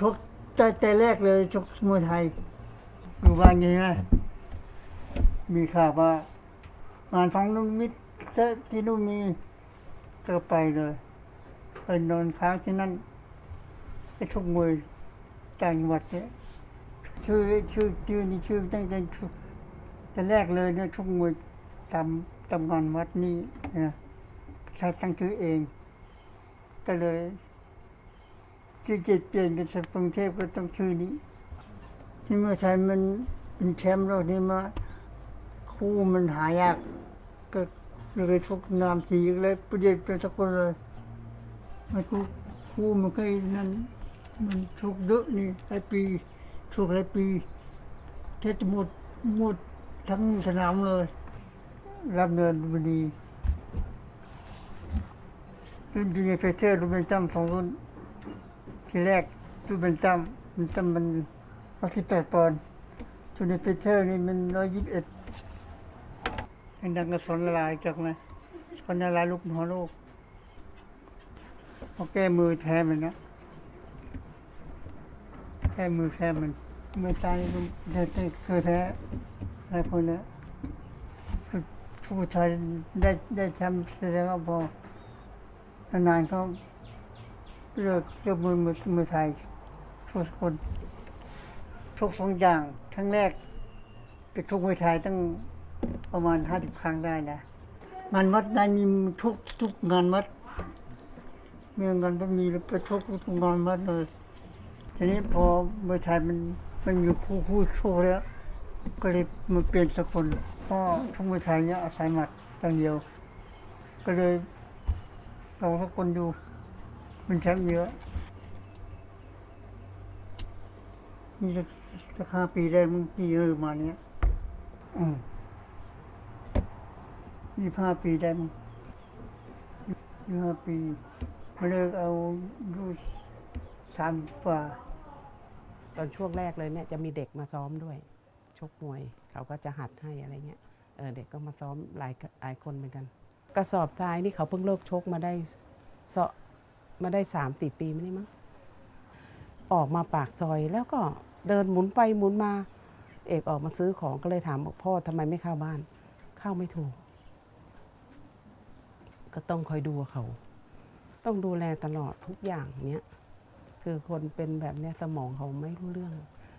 ชกแต่แต่แรกเลยชกมวยไทยอยู่บ้านไงนะมีข่าวว่างานฟังนุ่มมิตรที่นู่นมีก็ไปเลยไปนอนค้างที่นั่นไปชกมวยต่างจังหวัดเนี่ยชื่อชื่อชื่อนี่ชื่อตั้งแต่ชุแต่แรกเลยเนี่ยชกมวยตามตำงานวัดนี่นะใช้ตั้งชื่อเอง ก็เลย ที่เกียจเปลี่ยนกันจากกรุงเทพก็ต้องชื่อนี้ ที่เมื่อไทยมันเป็นแชมป์โลกนี่มาคู่มันหายาก ก็เลยทุกนามสีเลยประเด็นเป็นสกุลเลยมาทุกคู่มันเคยนั่นมันทุกเยอะนี่หลายปีทุกหลายปีเทศหมดหมดทั้งสนามเลยรับเงินบดีรุ่นดีเนเฟเตอร์รุ่นเป็นตั้มสองรุ่น ทีแรกรุ่นเป็นตั้มมันตั้มมันร้อยสิบแปดปอนด์รุ่นเนเฟเตอร์นี่มันร้อยยี่สิบเอ็ดดังๆก็สอนละลายจากไหมสอนละลายลูกหัวโลกพอแก้มือแท้มันนะแก้มือแท้มันไม่ตายมันแท้ต่เคยแพ้อะไรพวกเนี้ยผู้ชายได้ได้แชมป์แสดงว่าพอนานๆเขา เลือกเลือกมือมือมือไทยทุกคนทุกสองอย่างครั้งแรกไปทุกมวยไทยตั้งประมาณห้าสิบครั้งได้นะงานวัดได้มีทุกทุกงานวัดเมืองานวัดมีไปทุกทุกงานวัดเลยทีนี้พอมวยไทยมันมันมีคู่คู่โชว์แล้วก็เลยมาเปลี่ยนสกุลเพราะทุกมวยไทยเนี่ยอาศัยหมัดอย่างเดียว ก็เลยลองสกุลดู มันแชมป์เยอะนี่สักสักห้าปีได้มันกี่เยอะประมาณเนี้ยอืมยี่ห้าปีได้มั้งยี่ห้าปีมาเลิกเอาดูสามกว่าตอนช่วงแรกเลยเนี่ยจะมีเด็กมาซ้อมด้วย ชกมวย เขาก็จะหัดให้อะไรเงี้ยเออเด็กก็มาซ้อมหลายหลายคนเหมือนกัน กระสอบทรายนี่เขาเพิ่งเลิกชกมาได้เสาะ มาได้สามสี่ปีไม่ได้มั้งออกมาปากซอยแล้วก็เดินหมุนไปหมุนมา เอกออกมาซื้อของก็เลยถามบอกพ่อทำไมไม่เข้าบ้าน เข้าไม่ถูก ก็ต้องคอยดูเขา ต้องดูแลตลอดทุกอย่างเนี้ยคือคนเป็นแบบเนี้ยสมองเขาไม่รู้เรื่อง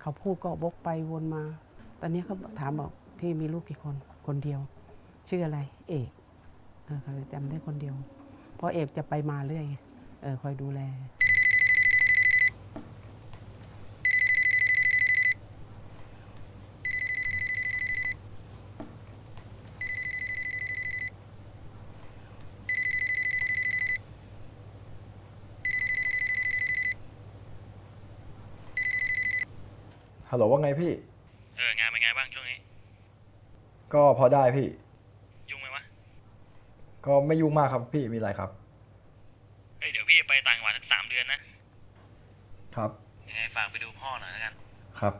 เขาพูดก็วกไปวนมา ตอนนี้เขาถามบอกพี่มีลูกกี่คนคนเดียว ชื่ออะไร เอกเขาจำได้คนเดียวเพราะเอกจะไปมาเรื่อย เออคอยดูแล ฮัลโหลว่าไงพี่ เออ งานเป็นไงบ้างช่วงนี้ ก็พอได้พี่ ยุ่งไหมวะ ก็ไม่ยุ่งมากครับพี่มีอะไรครับเฮ้ยเดี๋ยวพี่ ไปต่างจังหวัดสักสามเดือนนะ ครับยังไงฝากไปดูพ่อหน่อยแล้วกัน ครับ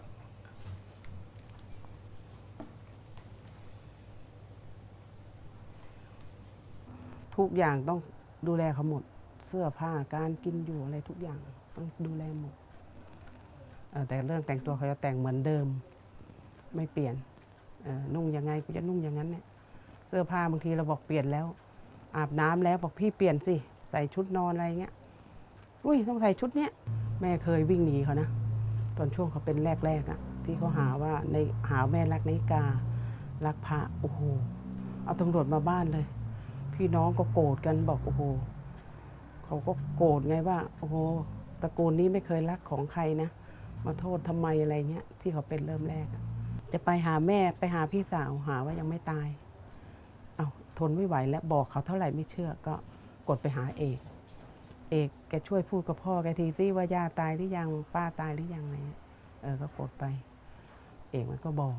ทุกอย่างต้องดูแลเขาหมด เสื้อผ้าการกินอยู่อะไรทุกอย่างต้องดูแลหมดเออแต่เรื่องแต่งตัวเขาจะแต่งเหมือนเดิม ไม่เปลี่ยนเออนุ่งยังไงกูจะนุ่งอย่างนั้นเนี่ยเสื้อผ้าบางทีเราบอกเปลี่ยนแล้ว อาบน้ำแล้วบอกพี่เปลี่ยนสิ ใส่ชุดนอนอะไรเงี้ยอุ้ยต้องใส่ชุดเนี้ยแม่เคยวิ่งหนีเขานะ ตอนช่วงเขาเป็นแรกๆอะที่เขาหาว่าในหาแม่รักนาฬิการักพระโอ้โหเอาตำรวจมาบ้านเลย พี่น้องก็โกรธกันบอกโอ้โหเขาก็โกรธไงว่าโอ้โหตระกูลนี้ไม่เคยรักของใครนะ มาโทษทำไมอะไรเงี้ยที่เขาเป็นเริ่มแรก จะไปหาแม่ไปหาพี่สาวหาว่ายังไม่ตายเอาทนไม่ไหวแล้วบอกเขาเท่าไหร่ไม่เชื่อก็ กดไปหาเอก เอกแกช่วยพูดกับพ่อแกทีซิว่าย่าตายหรือยังป้าตายหรือยังอะไรเงี้ยเออก็กดไป เอกมันก็บอก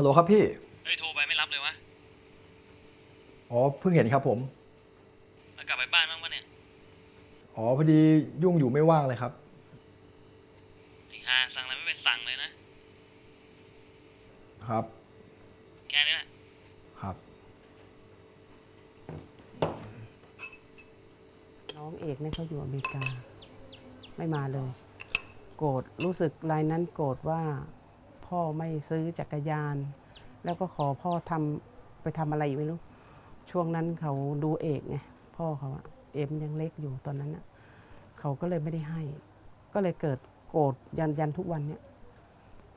ฮัลโหลครับพี่ เฮ้ยโทรไปไม่รับเลยวะอ๋อเพิ่งเห็นครับผม แล้วกลับไปบ้านบ้างปะเนี่ยอ๋อพอดียุ่งอยู่ไม่ว่างเลยครับ ไอ้ห่าสั่งอะไรไม่เป็นสั่งเลยนะ ครับ แค่นี้แหละครับ น้องเอกเนี่ยเขาอยู่อเมริกา ไม่มาเลย โกรธรู้สึกรายนั้นโกรธว่า พ่อไม่ซื้อจักรยาน แล้วก็ขอพ่อทำไปทำอะไรอยู่ไม่รู้ ช่วงนั้นเขาดูเอกไงพ่อเขาอะเอ็มยังเล็กอยู่ตอนนั้นอะเขาก็เลยไม่ได้ให้ ก็เลยเกิดโกรธยันยันทุกวันเนี่ย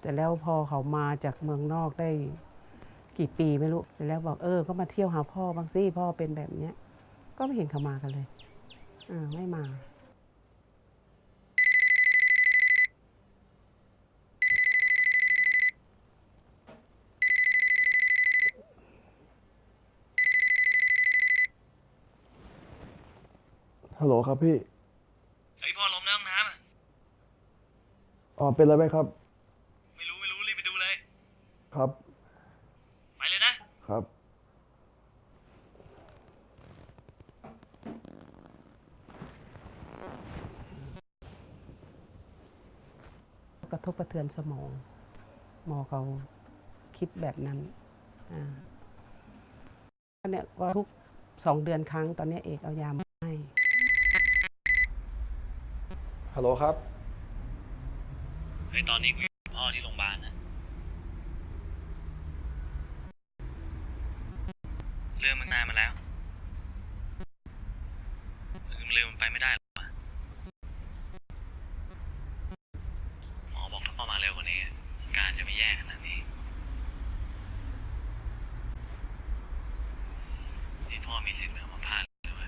แต่แล้วพอเขามาจากเมืองนอกได้กี่ปีไม่รู้แต่แล้วบอกเออ ก็มาเที่ยวหาพ่อบางสิพ่อเป็นแบบเนี้ยก็ไม่เห็นเขามากันเลยอ่าไม่มา ฮัลโหลครับพี่เฮ้ยพ่อล้มในห้องน้ำอะอ๋อเป็นอะไรไหมครับ ไม่รู้ไม่รู้รีบไปดูเลย ครับ ไปเลยนะ ครับ กระทบกระเทือนสมอง หมอเขาคิดแบบนั้นอ่าก็เนี่ยว่าทุกสองเดือนครั้งตอนนี้เอกเอายามาให้ ฮัลโหลครับ เฮ้ยตอนนี้กูอยู่กับพ่อที่โรงพยาบาลนะ เรื่องมันนานมาแล้วลืมลืมมันไปไม่ได้หรอกวะหมอบอกถ้าพ่อมาเร็วกว่านี้อาการจะไม่แย่ขนาดนี้นี่พ่อมีสิทธิ์เหนือมาพลาดด้วย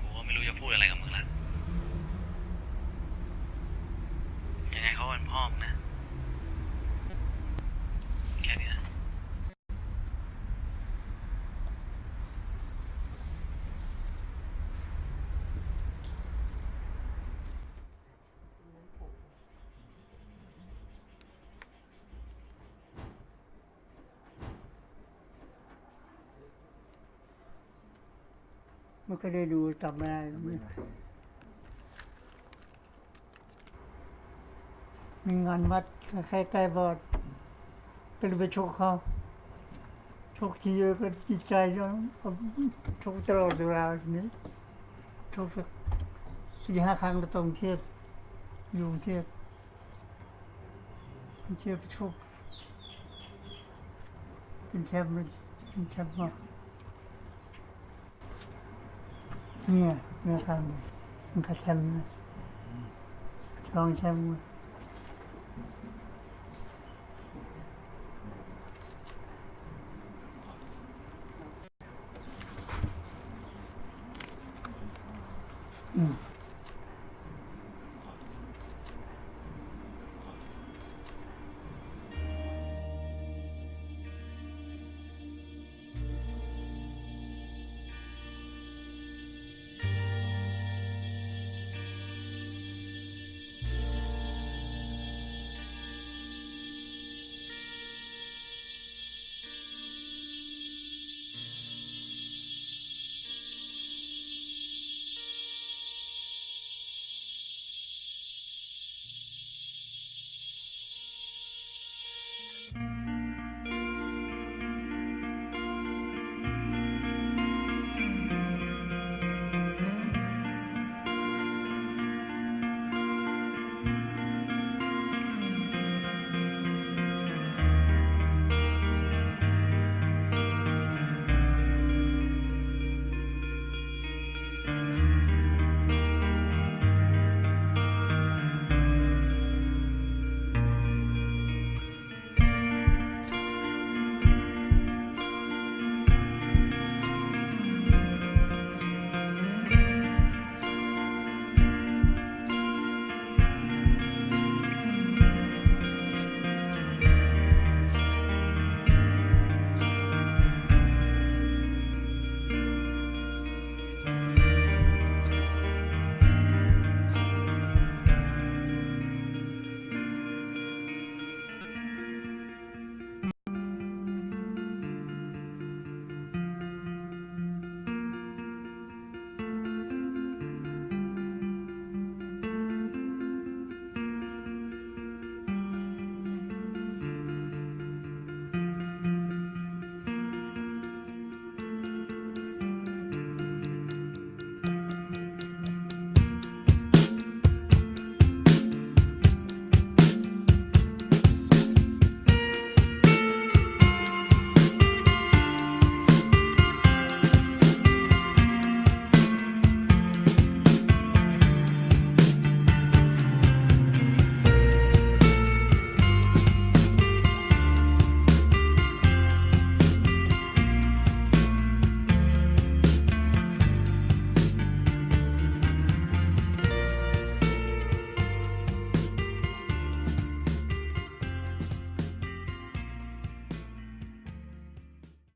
กูก็ไม่รู้จะพูดอะไรกับมึงละ ยังไงเขาเป็นพ่อมึงนะ แค่นี้นะ ไม่ก็ได้ดูจำไม่ได้ไม่มีงานวัดใครใกล้บอดก็เลยไปชกเขาชกทีเดียวก็จิตใจก็ชกตลอดเวลาทีนี้ชกสักสี่ห้าครั้งก็ต้องเทียบอยู่กรุงเทียบเทียบชกเป็นแชมป์เลยเป็นแชมป์มาก เนี่ยเนี่ยครับมันก็แชมป์นะรองแชมป์